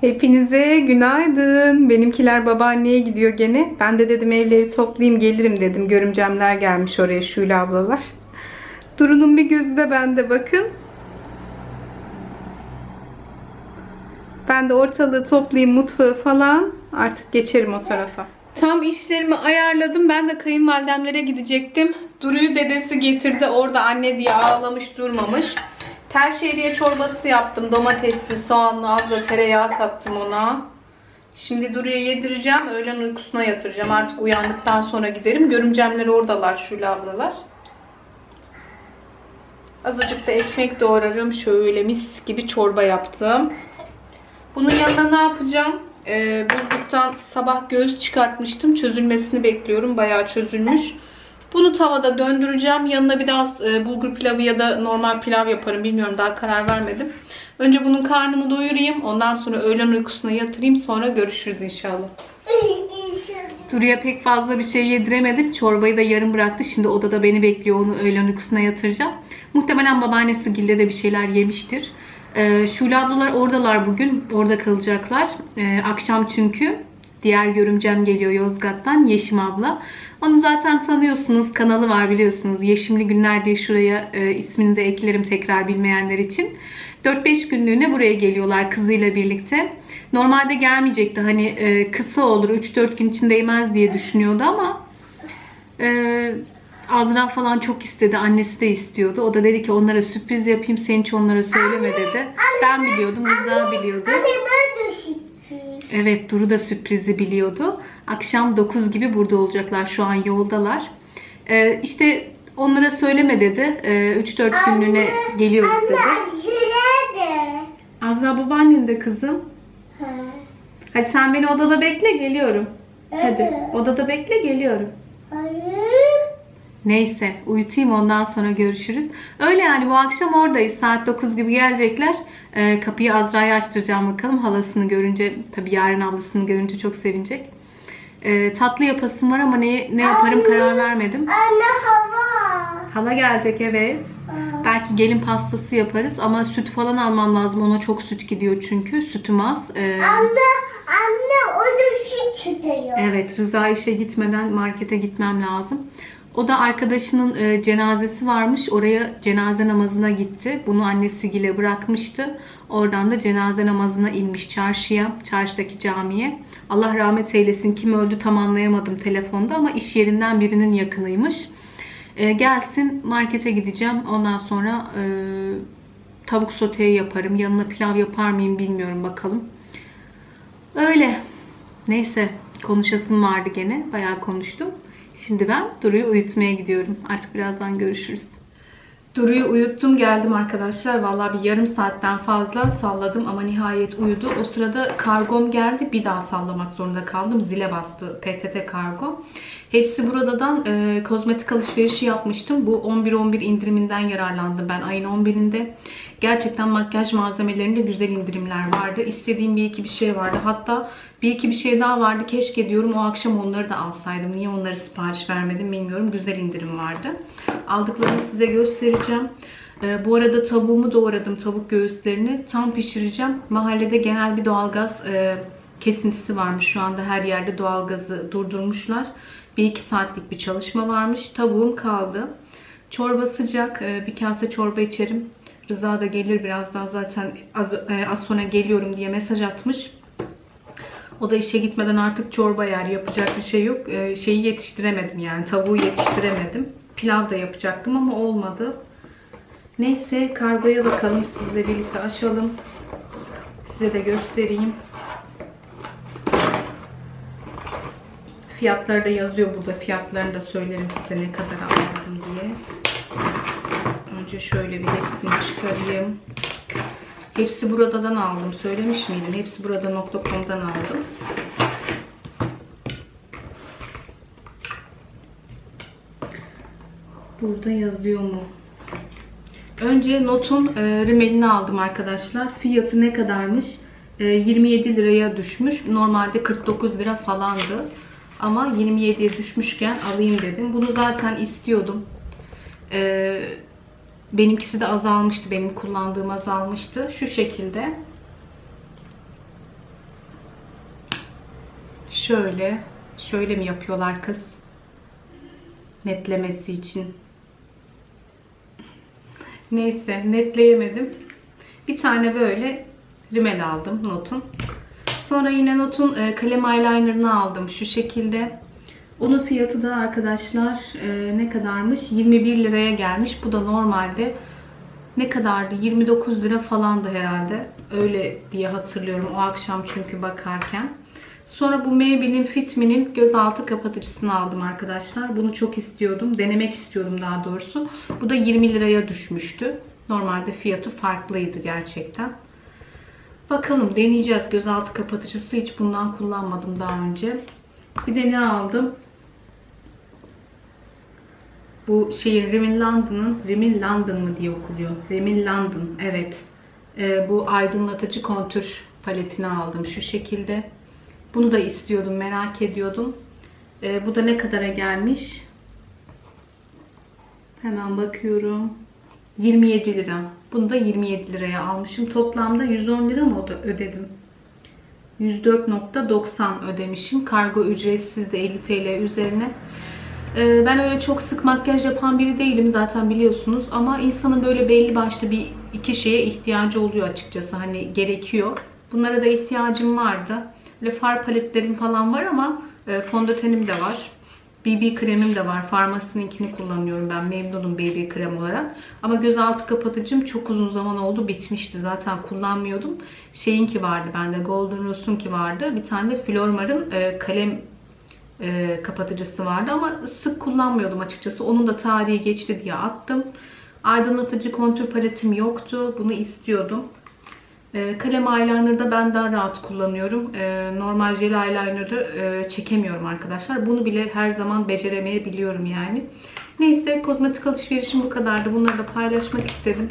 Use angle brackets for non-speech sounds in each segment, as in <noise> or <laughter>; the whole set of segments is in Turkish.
Hepinize günaydın. Benimkiler babaanneye gidiyor gene. Ben de dedim evleri toplayayım gelirim dedim. Görümcemler gelmiş oraya Şule ablalar. Duru'nun bir gözü de bende bakın. Ben de ortalığı toplayayım mutfağı falan. Artık geçerim o tarafa. Tam işlerimi ayarladım. Ben de kayınvalidemlere gidecektim. Duru'yu dedesi getirdi. Orada anne diye ağlamış durmamış. Tel şehriye çorbası yaptım. Domatesli, soğanlı, az da tereyağı kattım ona. Şimdi Duru'ya yedireceğim. Öğlen uykusuna yatıracağım. Artık uyandıktan sonra giderim. Görümcemler oradalar Şule ablalar. Azıcık da ekmek doğrarım. Şöyle mis gibi çorba yaptım. Bunun yanına ne yapacağım? Ee, buzluktan sabah göğüs çıkartmıştım. Çözülmesini bekliyorum. Bayağı çözülmüş. Bunu tavada döndüreceğim. Yanına biraz e, bulgur pilavı ya da normal pilav yaparım. Bilmiyorum daha karar vermedim. Önce bunun karnını doyurayım. Ondan sonra öğlen uykusuna yatırayım. Sonra görüşürüz inşallah. Duru'ya pek fazla bir şey yediremedim. Çorbayı da yarım bıraktı. Şimdi odada beni bekliyor. Onu öğlen uykusuna yatıracağım. Muhtemelen babaannesi Gilde de bir şeyler yemiştir. Ee, Şule ablalar oradalar bugün. Orada kalacaklar. Ee, akşam çünkü diğer görümcem geliyor Yozgat'tan. Yeşim abla. Onu zaten tanıyorsunuz. Kanalı var biliyorsunuz. Yeşimli Günler diye şuraya e, ismini de eklerim tekrar bilmeyenler için. 4-5 günlüğüne buraya geliyorlar kızıyla birlikte. Normalde gelmeyecekti. Hani e, kısa olur 3-4 gün için değmez diye düşünüyordu ama e, Azra falan çok istedi. Annesi de istiyordu. O da dedi ki onlara sürpriz yapayım. Sen hiç onlara söyleme dedi. Ben biliyordum. Rıza biliyordu. Anne. Evet Duru da sürprizi biliyordu. Akşam 9 gibi burada olacaklar. Şu an yoldalar. Ee, işte onlara söyleme dedi. Ee, 3-4 günlüğüne geliyoruz dedi. Anne. Azra babaannen de kızım. Ha. Hadi sen beni odada bekle geliyorum. Hadi odada bekle geliyorum. Hayır. Neyse uyutayım ondan sonra görüşürüz. Öyle yani bu akşam oradayız. Saat 9 gibi gelecekler. Ee, kapıyı Azra'ya açtıracağım bakalım. Halasını görünce tabii yarın ablasını görünce çok sevinecek. Ee, tatlı yapasım var ama ne, ne yaparım karar vermedim. Anne hava. Hala gelecek evet. Aa. Belki gelin pastası yaparız ama süt falan almam lazım. Ona çok süt gidiyor çünkü. Sütüm az. Ee, Anne, anne o da süt tutuyor. Evet, Rıza işe gitmeden markete gitmem lazım. O da arkadaşının e, cenazesi varmış. Oraya cenaze namazına gitti. Bunu annesi Gile bırakmıştı. Oradan da cenaze namazına inmiş çarşıya, çarşıdaki camiye. Allah rahmet eylesin. Kim öldü tam anlayamadım telefonda ama iş yerinden birinin yakınıymış. E, gelsin markete gideceğim. Ondan sonra e, tavuk soteyi yaparım. Yanına pilav yapar mıyım bilmiyorum bakalım. Öyle. Neyse konuşasım vardı gene. Bayağı konuştum. Şimdi ben Duru'yu uyutmaya gidiyorum. Artık birazdan görüşürüz. Duru'yu uyuttum geldim arkadaşlar. Vallahi bir yarım saatten fazla salladım ama nihayet uyudu. O sırada kargom geldi. Bir daha sallamak zorunda kaldım. Zile bastı PTT kargo. Hepsi buradan e, kozmetik alışverişi yapmıştım. Bu 11-11 indiriminden yararlandım ben ayın 11'inde. Gerçekten makyaj malzemelerinde güzel indirimler vardı. İstediğim bir iki bir şey vardı. Hatta bir iki bir şey daha vardı. Keşke diyorum o akşam onları da alsaydım. Niye onları sipariş vermedim bilmiyorum. Güzel indirim vardı. Aldıklarımı size göstereceğim. Ee, bu arada tavuğumu doğradım. Tavuk göğüslerini. Tam pişireceğim. Mahallede genel bir doğalgaz e, kesintisi varmış. Şu anda her yerde doğalgazı durdurmuşlar. Bir iki saatlik bir çalışma varmış. Tavuğum kaldı. Çorba sıcak. Ee, bir kase çorba içerim. Rıza da gelir birazdan zaten az, e, az sonra geliyorum diye mesaj atmış. O da işe gitmeden artık çorba yer. Yapacak bir şey yok. Ee, şeyi yetiştiremedim yani. Tavuğu yetiştiremedim. Pilav da yapacaktım ama olmadı. Neyse kargoya bakalım. Sizle birlikte açalım. Size de göstereyim. Fiyatları da yazıyor burada. Fiyatlarını da söylerim size ne kadar aldım diye. Önce şöyle bir hepsini çıkarayım. Hepsi buradan aldım. Söylemiş miydim? Hepsi burada.com'dan aldım. Burada yazıyor mu? Önce Not'un e, rimelini aldım arkadaşlar. Fiyatı ne kadarmış? E, 27 liraya düşmüş. Normalde 49 lira falandı. Ama 27'ye düşmüşken alayım dedim. Bunu zaten istiyordum. E, benimkisi de azalmıştı. Benim kullandığım azalmıştı. Şu şekilde. şöyle şöyle mi yapıyorlar kız? Netlemesi için. Neyse netleyemedim. Bir tane böyle rimel aldım notun. Sonra yine notun e, kalem eyelinerını aldım şu şekilde. Onun fiyatı da arkadaşlar e, ne kadarmış? 21 liraya gelmiş. Bu da normalde ne kadardı? 29 lira falandı herhalde. Öyle diye hatırlıyorum o akşam çünkü bakarken. Sonra bu Maybelline Fit Me'nin gözaltı kapatıcısını aldım arkadaşlar. Bunu çok istiyordum. Denemek istiyordum daha doğrusu. Bu da 20 liraya düşmüştü. Normalde fiyatı farklıydı gerçekten. Bakalım deneyeceğiz. Gözaltı kapatıcısı hiç bundan kullanmadım daha önce. Bir de ne aldım? Bu şeyin Rimmel London'ın Rimmel London mı diye okuluyor. Rimmel London evet. Ee, bu aydınlatıcı kontür paletini aldım şu şekilde. Bunu da istiyordum merak ediyordum. Ee, bu da ne kadara gelmiş? Hemen bakıyorum. 27 lira. Bunu da 27 liraya almışım. Toplamda 110 lira mı öde- ödedim? 104.90 ödemişim. Kargo ücretsiz de 50 TL üzerine. Ee, Ben öyle çok sık makyaj yapan biri değilim zaten biliyorsunuz. Ama insanın böyle belli başlı bir iki şeye ihtiyacı oluyor açıkçası. Hani gerekiyor. Bunlara da ihtiyacım vardı. Böyle far paletlerim falan var ama e, fondötenim de var. BB kremim de var. Farmasininkini kullanıyorum ben. Memnunum BB krem olarak. Ama gözaltı kapatıcım çok uzun zaman oldu. Bitmişti. Zaten kullanmıyordum. Şeyinki vardı bende. Golden Rose'unki vardı. Bir tane de Flormar'ın e, kalem e, kapatıcısı vardı ama sık kullanmıyordum açıkçası. Onun da tarihi geçti diye attım. Aydınlatıcı kontür paletim yoktu. Bunu istiyordum. E, kalem eyeliner'da ben daha rahat kullanıyorum. E, normal jel eyeliner'ı e, çekemiyorum arkadaşlar. Bunu bile her zaman beceremeyebiliyorum yani. Neyse kozmetik alışverişim bu kadardı. Bunları da paylaşmak istedim.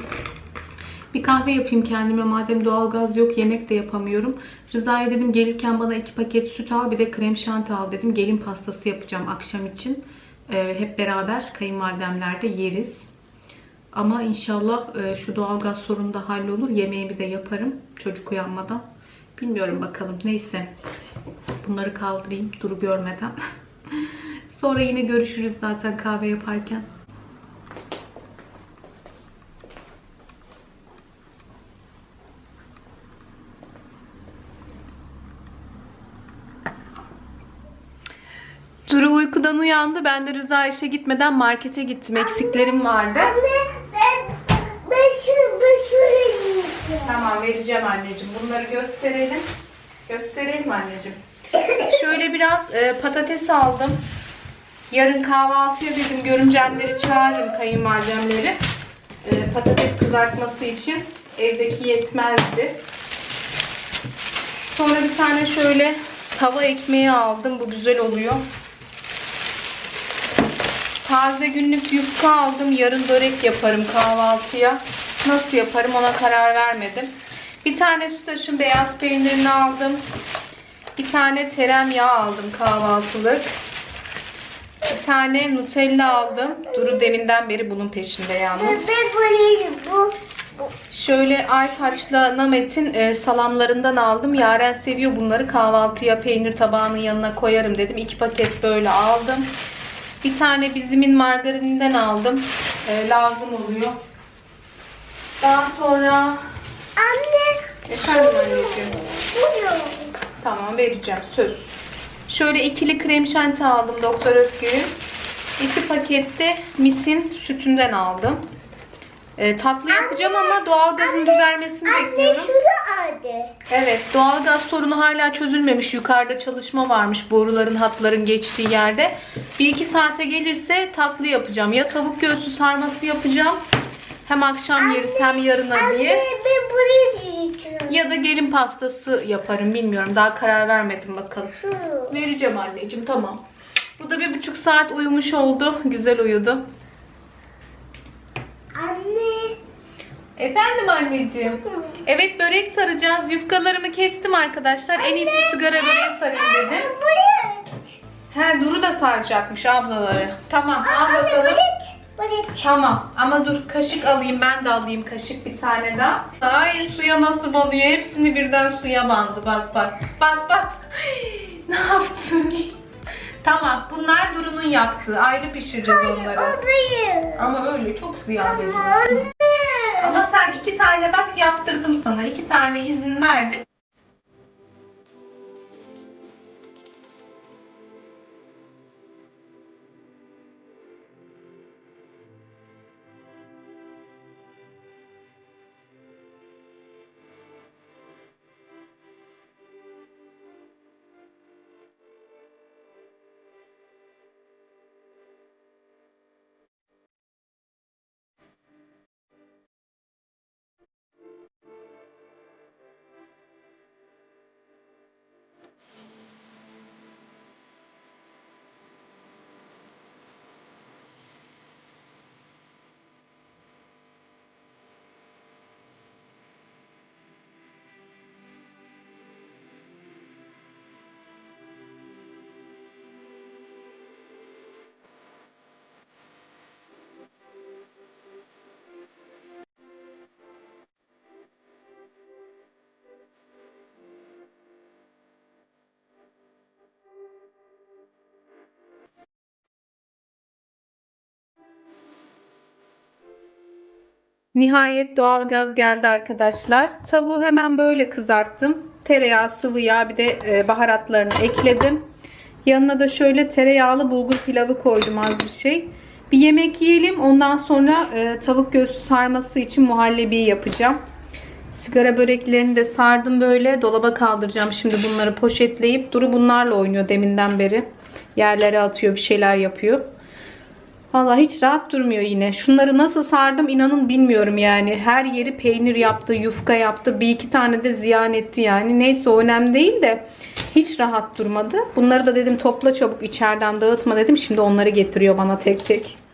Bir kahve yapayım kendime madem doğalgaz yok yemek de yapamıyorum. Rıza'ya dedim gelirken bana iki paket süt al bir de krem şanti al dedim. Gelin pastası yapacağım akşam için. Ee, hep beraber kayınvalidemlerde yeriz. Ama inşallah e, şu doğalgaz sorunu da hallolur. Yemeğimi de yaparım çocuk uyanmadan. Bilmiyorum bakalım neyse. Bunları kaldırayım duru görmeden. <laughs> Sonra yine görüşürüz zaten kahve yaparken. Duru uykudan uyandı. Ben de Rıza işe gitmeden markete gittim. Eksiklerim vardı. Anne ben, ben şu, ben şuraya gideceğim. Tamam vereceğim anneciğim. Bunları gösterelim. Gösterelim anneciğim. Şöyle biraz e, patates aldım. Yarın kahvaltıya dedim görümcemleri çağırırım kayınvalidemleri. E, patates kızartması için evdeki yetmezdi. Sonra bir tane şöyle tava ekmeği aldım. Bu güzel oluyor. Taze günlük yufka aldım. Yarın börek yaparım kahvaltıya. Nasıl yaparım ona karar vermedim. Bir tane sütaşın beyaz peynirini aldım. Bir tane tereyağı aldım kahvaltılık. Bir tane Nutella aldım. Duru deminden beri bunun peşinde yalnız. Şöyle Aytaç'la Namet'in e, salamlarından aldım. Yaren seviyor bunları. Kahvaltıya peynir tabağının yanına koyarım dedim. İki paket böyle aldım. Bir tane bizimin margarininden aldım. E, lazım oluyor. Daha sonra Anne efendim anneciğim. Tamam vereceğim söz. Şöyle ikili krem şanti aldım Doktor Öpgür'ün. İki pakette misin sütünden aldım. E, tatlı yapacağım ama doğalgazın düzelmesini Anne bekliyorum. şunu aldı. Evet, doğalgaz sorunu hala çözülmemiş. Yukarıda çalışma varmış boruların, hatların geçtiği yerde. Bir iki saate gelirse tatlı yapacağım. Ya tavuk göğsü sarması yapacağım. Hem akşam yeriz hem yarına diye. Anne ben buraya gideceğim. Ya da gelin pastası yaparım bilmiyorum. Daha karar vermedim bakalım. Vereceğim anneciğim tamam. Bu da bir buçuk saat uyumuş oldu. Güzel uyudu. Anne. Efendim anneciğim. Evet börek saracağız. Yufkalarımı kestim arkadaşlar. En iyisi sigara böreği sarayım dedim. He Duru da saracakmış ablaları. Tamam al bakalım. Tamam ama dur kaşık alayım ben de alayım kaşık bir tane daha. Ay suya nasıl banıyor hepsini birden suya bandı bak bak. Bak bak. <gasps> Ne yaptın? tamam bunlar Duru'nun yaptığı. Ayrı pişireceğiz onları. O. Ama öyle çok. Anne. Ama sen iki tane bak yaptırdım sana. iki tane izin verdim. Nihayet doğalgaz geldi arkadaşlar. Tavuğu hemen böyle kızarttım. Tereyağı, sıvı yağ bir de e, baharatlarını ekledim. Yanına da şöyle tereyağlı bulgur pilavı koydum az bir şey. Bir yemek yiyelim. Ondan sonra e, tavuk göğsü sarması için muhallebi yapacağım. Sigara böreklerini de sardım böyle. Dolaba kaldıracağım şimdi bunları poşetleyip. Duru bunlarla oynuyor deminden beri. Yerlere atıyor bir şeyler yapıyor. Vallahi hiç rahat durmuyor yine. Şunları nasıl sardım inanın bilmiyorum yani. Her yeri peynir yaptı, yufka yaptı. Bir iki tane de ziyan etti yani. Neyse o önemli değil de hiç rahat durmadı. Bunları da dedim topla çabuk içeriden dağıtma dedim. Şimdi onları getiriyor bana tek tek.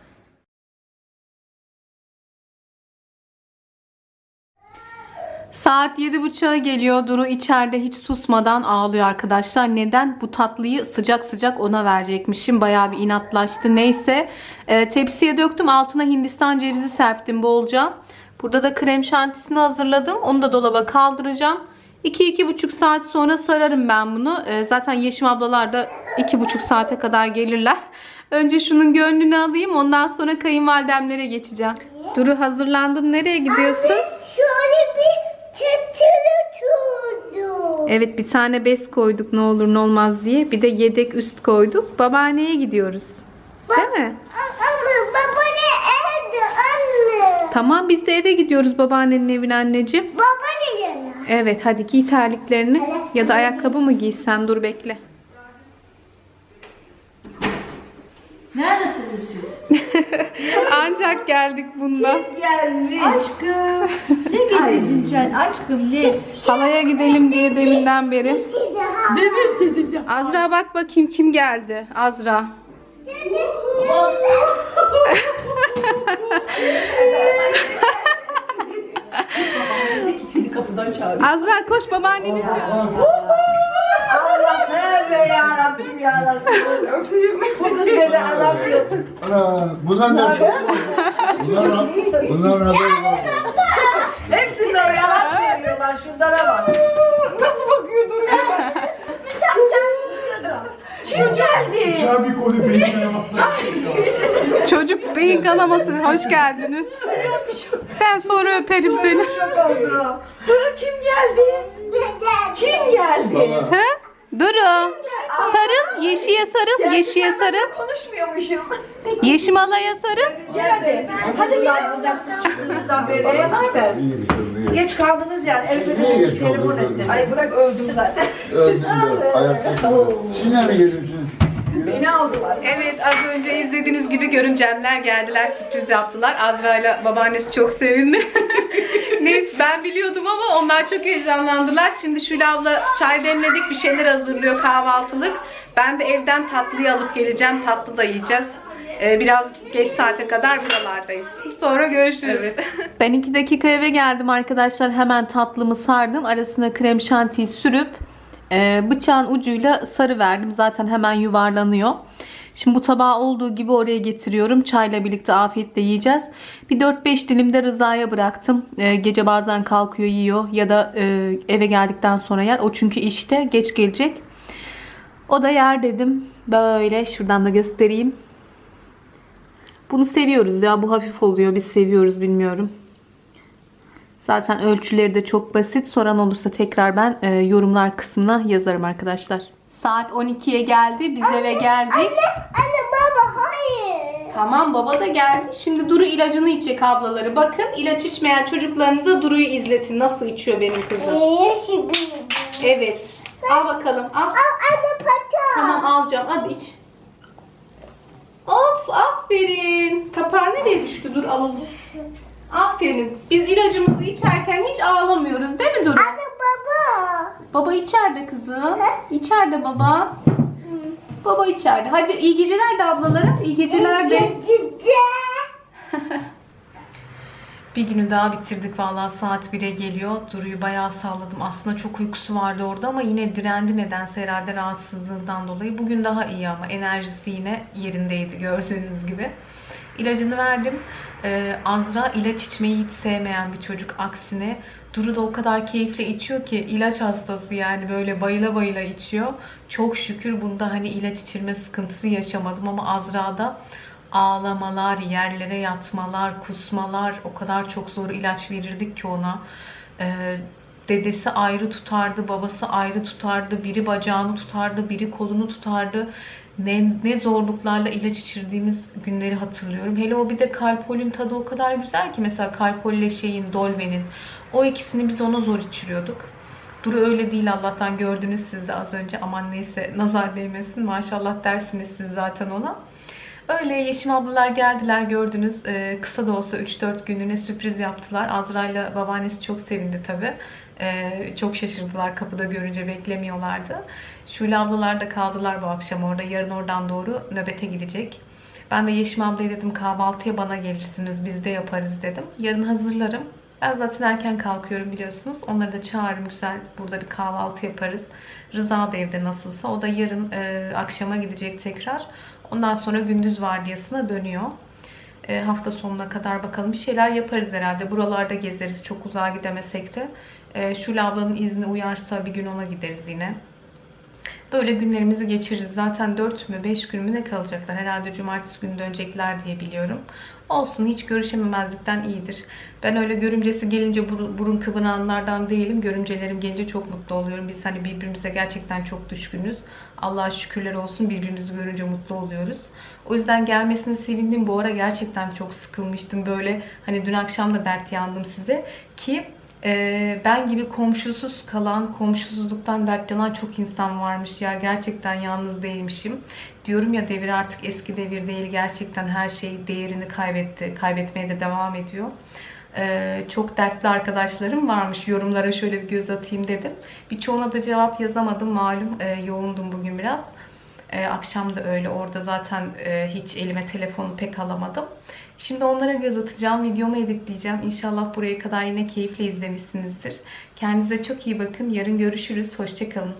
Saat 7.30'a geliyor. Duru içeride hiç susmadan ağlıyor arkadaşlar. Neden? Bu tatlıyı sıcak sıcak ona verecekmişim. Bayağı bir inatlaştı. Neyse. e, tepsiye döktüm. Altına Hindistan cevizi serptim bolca. Burada da krem şantisini hazırladım. Onu da dolaba kaldıracağım. 2-2,5 saat sonra sararım ben bunu. E, zaten Yeşim ablalar da 2,5 saate kadar gelirler. Önce şunun gönlünü alayım. Ondan sonra kayınvalidemlere geçeceğim. Duru hazırlandın. Nereye gidiyorsun? Şöyle çıtırı tutdu. Evet bir tane bez koyduk ne olur ne olmaz diye. Bir de yedek üst koyduk. Babaanneye gidiyoruz. Değil mi? Ama baba ne evde anne? Tamam biz de eve gidiyoruz babaannenin evine anneciğim. Baba ne yana? Evet hadi giy terliklerini. Ya da ayakkabı mı giysen dur bekle. Neredesiniz siz? <laughs> Ancak geldik bundan. Gelmiş. Aşkım. Ne getirdin sen aşkım ne? Halaya gidelim diye deminden beri. Bir daha. Bebek dedin ya. Azra bak bakayım kim geldi. Azra. Azra koş babaanneni çağır. Sevme ya Rabbim ya Resulüm. Öpeyim. Bu kız beni alamıyor. Ana, bunlar ne şey? Bunlar, bunların haberi var. Hepsini o yalan söylüyorlar. Şunlara bak. Nasıl bakıyor duruyor bak. Kim geldi? Şah bir konu peşine bakmak. Çocuk beyin kanaması. Hoş geldiniz. Ben sonra öperim seni. Şok oldu. Duru kim geldi? Kim geldi? He? Duru. Sarıl. Yeşiye sarıl. Yeşiye sarıl. Konuşmuyormuşum. <laughs> Yeşim alaya sarıl. Hadi gel. Beri. İyi bir şey, iyi. Geç kaldınız yani. Niye geç telefon kaldınız? etti. Ay bırak öldüm zaten. Öldüm de ayaktayım. Şimdi mi geliyorsun? Beni aldılar. Evet az önce izlediğiniz gibi görümcemler geldiler sürpriz yaptılar. Azra ile babaannesi çok sevindi. <laughs> Neyse ben biliyordum ama onlar çok heyecanlandılar. Şimdi Şule abla çay demledik bir şeyler hazırlıyor kahvaltılık. Ben de evden tatlıyı alıp geleceğim. Tatlı da yiyeceğiz. Ee, biraz geç saate kadar buralardayız. Sonra görüşürüz. <laughs> Ben iki dakika eve geldim arkadaşlar. Hemen tatlımı sardım. Arasına krem şantiyi sürüp e, bıçağın ucuyla sarı verdim. Zaten hemen yuvarlanıyor. Şimdi bu tabağı olduğu gibi oraya getiriyorum. Çayla birlikte afiyetle yiyeceğiz. Bir 4-5 dilim de Rıza'ya bıraktım. E, gece bazen kalkıyor yiyor ya da e, eve geldikten sonra yer. O çünkü işte geç gelecek. O da yer dedim. Böyle şuradan da göstereyim. Bunu seviyoruz ya. Bu hafif oluyor. Biz seviyoruz bilmiyorum. Zaten ölçüleri de çok basit. Soran olursa tekrar ben e, yorumlar kısmına yazarım arkadaşlar. Saat 12'ye geldi. Biz eve geldik. Anne baba hayır. Tamam baba da geldi. Şimdi Duru ilacını içecek ablaları. Bakın ilaç içmeyen çocuklarınıza Duru'yu izletin. Nasıl içiyor benim kızım. Evet. Al bakalım. Al. Al anne pata. Tamam alacağım. Hadi iç. Of aferin. Tapağı nereye düştü? Dur alalım. Aferin. Biz ilacımızı içerken hiç ağlamıyoruz değil mi Duru? Anne baba. Baba içeride kızım. İçeride baba. Baba içeride. Hadi iyi geceler de ablalara. İyi geceler de. Cüce. <laughs> Bir günü daha bitirdik vallahi saat 1'e geliyor. Duru'yu bayağı salladım. Aslında çok uykusu vardı orada ama yine direndi nedense herhalde rahatsızlığından dolayı. Bugün daha iyi ama enerjisi yine yerindeydi gördüğünüz gibi. İlacını verdim. Ee, Azra ilaç içmeyi hiç sevmeyen bir çocuk. Aksine Duru da o kadar keyifle içiyor ki ilaç hastası yani böyle bayıla bayıla içiyor. Çok şükür bunda hani ilaç içirme sıkıntısı yaşamadım ama Azra'da ağlamalar, yerlere yatmalar, kusmalar o kadar çok zor ilaç verirdik ki ona. Ee, dedesi ayrı tutardı, babası ayrı tutardı. Biri bacağını tutardı, biri kolunu tutardı. Ne, ne zorluklarla ilaç içirdiğimiz günleri hatırlıyorum. Hele o bir de kalpolin tadı o kadar güzel ki mesela kalpolle şeyin, dolvenin. O ikisini biz ona zor içiriyorduk. Duru öyle değil Allah'tan gördünüz siz de az önce. Aman neyse nazar değmesin maşallah dersiniz siz zaten ona. Öyle Yeşim ablalar geldiler gördünüz. Ee, kısa da olsa 3-4 günlüğüne sürpriz yaptılar. Azra ile babaannesi çok sevindi tabii. Ee, çok şaşırdılar kapıda görünce beklemiyorlardı. Şule ablalar da kaldılar bu akşam orada. Yarın oradan doğru nöbete gidecek. Ben de Yeşim ablaya dedim kahvaltıya bana gelirsiniz biz de yaparız dedim. Yarın hazırlarım. Ben zaten erken kalkıyorum biliyorsunuz. Onları da çağırırım güzel burada bir kahvaltı yaparız. Rıza da evde nasılsa. O da yarın e, akşama gidecek tekrar. Ondan sonra gündüz vardiyasına dönüyor. E, hafta sonuna kadar bakalım bir şeyler yaparız herhalde. Buralarda gezeriz çok uzağa gidemesek de. E, Şule ablanın izni uyarsa bir gün ona gideriz yine. Böyle günlerimizi geçiririz. Zaten 4 mü 5 gün mü ne kalacaklar? Herhalde cumartesi günü dönecekler diye biliyorum. Olsun hiç görüşememezlikten iyidir. Ben öyle görümcesi gelince burun, burun kıvıranlardan değilim. Görümcelerim gelince çok mutlu oluyorum. Biz hani birbirimize gerçekten çok düşkünüz. Allah'a şükürler olsun birbirimizi görünce mutlu oluyoruz. O yüzden gelmesine sevindim. Bu ara gerçekten çok sıkılmıştım. Böyle hani dün akşam da dert yandım size. Ki ee, ben gibi komşusuz kalan, komşusuzluktan dertlenen çok insan varmış ya. Gerçekten yalnız değilmişim. Diyorum ya devir artık eski devir değil. Gerçekten her şey değerini kaybetti. Kaybetmeye de devam ediyor. Ee, çok dertli arkadaşlarım varmış. Yorumlara şöyle bir göz atayım dedim. Birçoğuna da cevap yazamadım. Malum e, yoğundum bugün biraz. Ee, akşam da öyle. Orada zaten e, hiç elime telefonu pek alamadım. Şimdi onlara göz atacağım. Videomu editleyeceğim. İnşallah buraya kadar yine keyifle izlemişsinizdir. Kendinize çok iyi bakın. Yarın görüşürüz. Hoşçakalın.